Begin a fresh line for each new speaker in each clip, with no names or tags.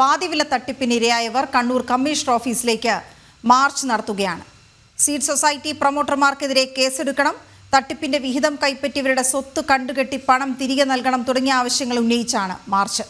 പാതിവില തട്ടിപ്പിനിരയായവർ കണ്ണൂർ കമ്മീഷണർ ഓഫീസിലേക്ക് മാർച്ച് നടത്തുകയാണ്. സീഡ് സൊസൈറ്റി പ്രൊമോട്ടർമാർക്കെതിരെ കേസെടുക്കണം തട്ടിപ്പിന്റെ വിഹിതം കൈപ്പറ്റിയവരുടെ സ്വത്ത് കണ്ടുകെട്ടി പണം തിരികെ നൽകണം തുടങ്ങിയ ആവശ്യങ്ങൾ ഉന്നയിച്ചാണ് മാർച്ച്.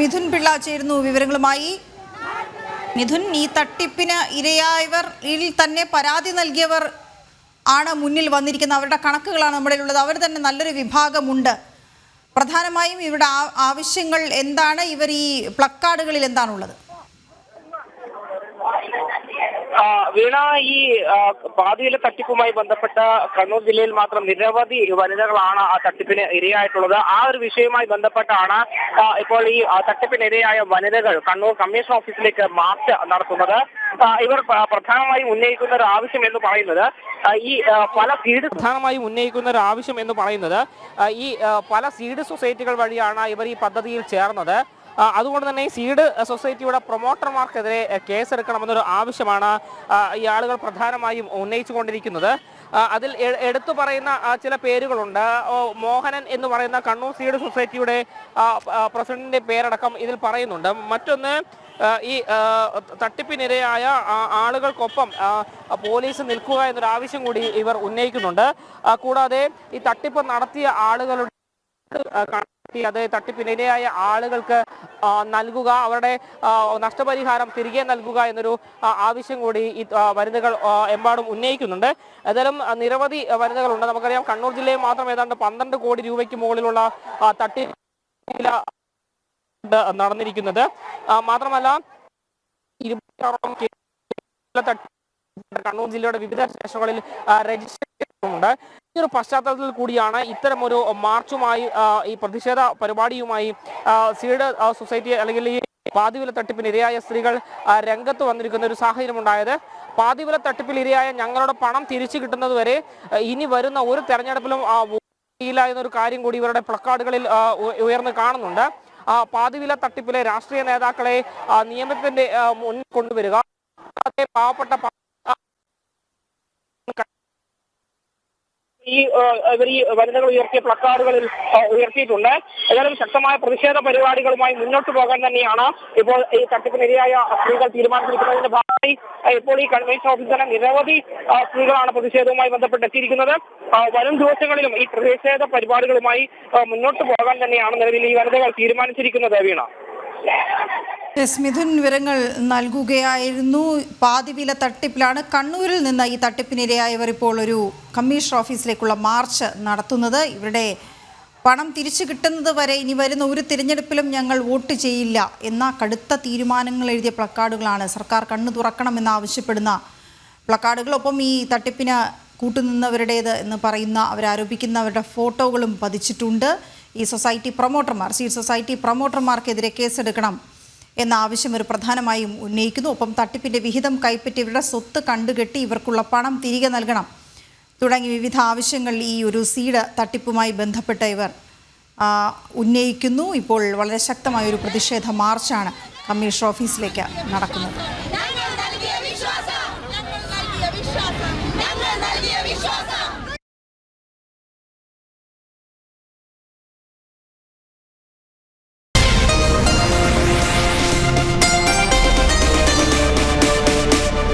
മിഥുൻ പിള്ള ചേരുന്നു വിവരങ്ങളുമായി. മിഥുൻ ഈ തട്ടിപ്പിന് ഇരയായവർ തന്നെ പരാതി നൽകിയവർ ആണ് മുന്നിൽ വന്നിരിക്കുന്നത്. അവരുടെ കണക്കുകളാണ് നമ്മുടെ ഉള്ളത് അവർ തന്നെ നല്ലൊരു വിഭാഗമുണ്ട്. പ്രധാനമായും ഇവരുടെ ആവശ്യങ്ങൾ എന്താണ്? ഇവർ ഈ പ്ലക്കാർഡുകളിൽ എന്താണുള്ളത്?
വീണ ഈ പാതിയിലെ തട്ടിപ്പുമായി ബന്ധപ്പെട്ട കണ്ണൂർ ജില്ലയിൽ മാത്രം നിരവധി വനിതകളാണ് ആ തട്ടിപ്പിന് ഇരയായിട്ടുള്ളത്. ആ ഒരു വിഷയവുമായി ബന്ധപ്പെട്ടാണ് ഇപ്പോൾ ഈ തട്ടിപ്പിന് ഇരയായ വനിതകൾ കണ്ണൂർ കമ്മീഷൻ ഓഫീസിലേക്ക് മാർച്ച് നടത്തുന്നത്. ഇവർ പ്രധാനമായും ഉന്നയിക്കുന്ന ഒരു ആവശ്യം എന്ന് പറയുന്നത് ഈ പല സീഡ് പ്രധാനമായും ഉന്നയിക്കുന്ന ഒരു ആവശ്യം എന്ന് പറയുന്നത് ഈ പല സീഡ് സൊസൈറ്റികൾ വഴിയാണ് ഇവർ ഈ പദ്ധതിയിൽ ചേർന്നത്. അതുകൊണ്ട് തന്നെ ഈ സീഡ് സൊസൈറ്റിയുടെ പ്രൊമോട്ടർമാർക്കെതിരെ കേസെടുക്കണമെന്നൊരു ആവശ്യമാണ് ഈ ആളുകൾ പ്രധാനമായും ഉന്നയിച്ചുകൊണ്ടിരിക്കുന്നത്. അതിൽ എടുത്തു പറയുന്ന ചില പേരുകളുണ്ട്. മോഹനൻ എന്ന് പറയുന്ന കണ്ണൂർ സീഡ് സൊസൈറ്റിയുടെ പ്രസിഡന്റിന്റെ പേരടക്കം ഇതിൽ പറയുന്നുണ്ട്. മറ്റൊന്ന് ഈ തട്ടിപ്പിനിരയായ ആളുകൾക്കൊപ്പം പോലീസ് നിൽക്കുക എന്നൊരു ആവശ്യം കൂടി ഇവർ ഉന്നയിക്കുന്നുണ്ട്. കൂടാതെ ഈ തട്ടിപ്പ് നടത്തിയ ആളുകളുടെ അത് തട്ടിപ്പിനിരയായ ആളുകൾക്ക് നൽകുക അവരുടെ നഷ്ടപരിഹാരം തിരികെ നൽകുക എന്നൊരു ആവശ്യം കൂടി ഈ വനിതകൾ എമ്പാടും ഉന്നയിക്കുന്നുണ്ട്. ഏതായാലും നിരവധി വനിതകളുണ്ട് നമുക്കറിയാം കണ്ണൂർ ജില്ലയിൽ മാത്രം ഏതാണ്ട് പന്ത്രണ്ട് കോടി രൂപയ്ക്ക് മുകളിലുള്ള തട്ടി നടന്നിരിക്കുന്നത്. മാത്രമല്ല ഇരുപത്തിയാറോളം കണ്ണൂർ ജില്ലയുടെ വിവിധ സ്റ്റേഷനുകളിൽ രജിസ്റ്റർ ചെയ്തിട്ടുണ്ട് ഈ ഒരു പശ്ചാത്തലത്തിൽ കൂടിയാണ് ഇത്തരമൊരു മാർച്ചുമായി ഈ പ്രതിഷേധ പരിപാടിയുമായി സീഡ് സൊസൈറ്റി അല്ലെങ്കിൽ ഈ പാതിവില തട്ടിപ്പിന് ഇരയായ സ്ത്രീകൾ രംഗത്ത് വന്നിരിക്കുന്ന ഒരു സാഹചര്യം ഉണ്ടായത്. പാതിവില തട്ടിപ്പിൽ ഇരയായ ഞങ്ങളുടെ പണം തിരിച്ചു കിട്ടുന്നത് വരെ ഇനി വരുന്ന ഒരു തെരഞ്ഞെടുപ്പിലും ഇല്ല എന്നൊരു കാര്യം കൂടി ഇവരുടെ പ്ലക്കാർഡുകളിൽ ഉയർന്നു കാണുന്നുണ്ട്. പാതിവില തട്ടിപ്പിലെ രാഷ്ട്രീയ നേതാക്കളെ നിയമത്തിന്റെ മുന്നിൽ കൊണ്ടുവരിക. പാവപ്പെട്ട ഈ ഇവർ ഈ വനിതകൾ ഉയർത്തിയ പ്ലക്കാർഡുകളിൽ ഉയർത്തിയിട്ടുണ്ട്. ഏതായാലും ശക്തമായ പ്രതിഷേധ പരിപാടികളുമായി മുന്നോട്ട് പോകാൻ തന്നെയാണ് ഇപ്പോൾ ഈ തട്ടിപ്പിനിരയായ സ്ത്രീകൾ തീരുമാനിച്ചിരിക്കുന്നതിന്റെ ഭാഗമായി ഇപ്പോൾ ഈ കൺവെൻഷൻ ഓഫീസിൽ തന്നെ നിരവധി സ്ത്രീകളാണ് പ്രതിഷേധവുമായി ബന്ധപ്പെട്ട് എത്തിയിരിക്കുന്നത്. വരും ദിവസങ്ങളിലും ഈ പ്രതിഷേധ പരിപാടികളുമായി മുന്നോട്ട് പോകാൻ തന്നെയാണ് നിലവിൽ ഈ വനിതകൾ തീരുമാനിച്ചിരിക്കുന്നത് വീണ.
എസ് മിഥുൻ വിവരങ്ങൾ നൽകുകയായിരുന്നു. പാതിവില തട്ടിപ്പിലാണ് കണ്ണൂരിൽ നിന്ന് ഈ തട്ടിപ്പിനിരയായവർ ഇപ്പോൾ ഒരു കമ്മീഷണർ ഓഫീസിലേക്കുള്ള മാർച്ച് നടത്തുന്നത്. ഇവരുടെ പണം തിരിച്ചു കിട്ടുന്നത് വരെ ഇനി വരുന്ന ഒരു തിരഞ്ഞെടുപ്പിലും ഞങ്ങൾ വോട്ട് ചെയ്യില്ല എന്ന കടുത്ത തീരുമാനങ്ങൾ എഴുതിയ പ്ലക്കാർഡുകളാണ്. സർക്കാർ കണ്ണു തുറക്കണമെന്ന് ആവശ്യപ്പെടുന്ന പ്ലക്കാർഡുകളൊപ്പം ഈ തട്ടിപ്പിന് കൂട്ടുനിന്നവരുടേത് എന്ന് പറയുന്ന അവരാരോപിക്കുന്നവരുടെ ഫോട്ടോകളും പതിച്ചിട്ടുണ്ട്. ഈ സൊസൈറ്റി പ്രൊമോട്ടർമാർ സീഡ് സൊസൈറ്റി പ്രൊമോട്ടർമാർക്കെതിരെ കേസെടുക്കണം എന്ന ആവശ്യം ഒരു പ്രധാനമായും ഉന്നയിക്കുന്നു. ഒപ്പം തട്ടിപ്പിന്റെ വിഹിതം കൈപ്പറ്റി ഇവരുടെ സ്വത്ത് കണ്ടുകെട്ടി ഇവർക്കുള്ള പണം തിരികെ നൽകണം. തുടങ്ങി വിവിധ ആവശ്യങ്ങൾ ഈ ഒരു സീഡ് തട്ടിപ്പുമായി ബന്ധപ്പെട്ട ഇവർ ഉന്നയിക്കുന്നു. ഇപ്പോൾ വളരെ ശക്തമായ ഒരു പ്രതിഷേധ മാർച്ചാണ് കമ്മീഷണർ ഓഫീസിലേക്ക് നടക്കുന്നത്.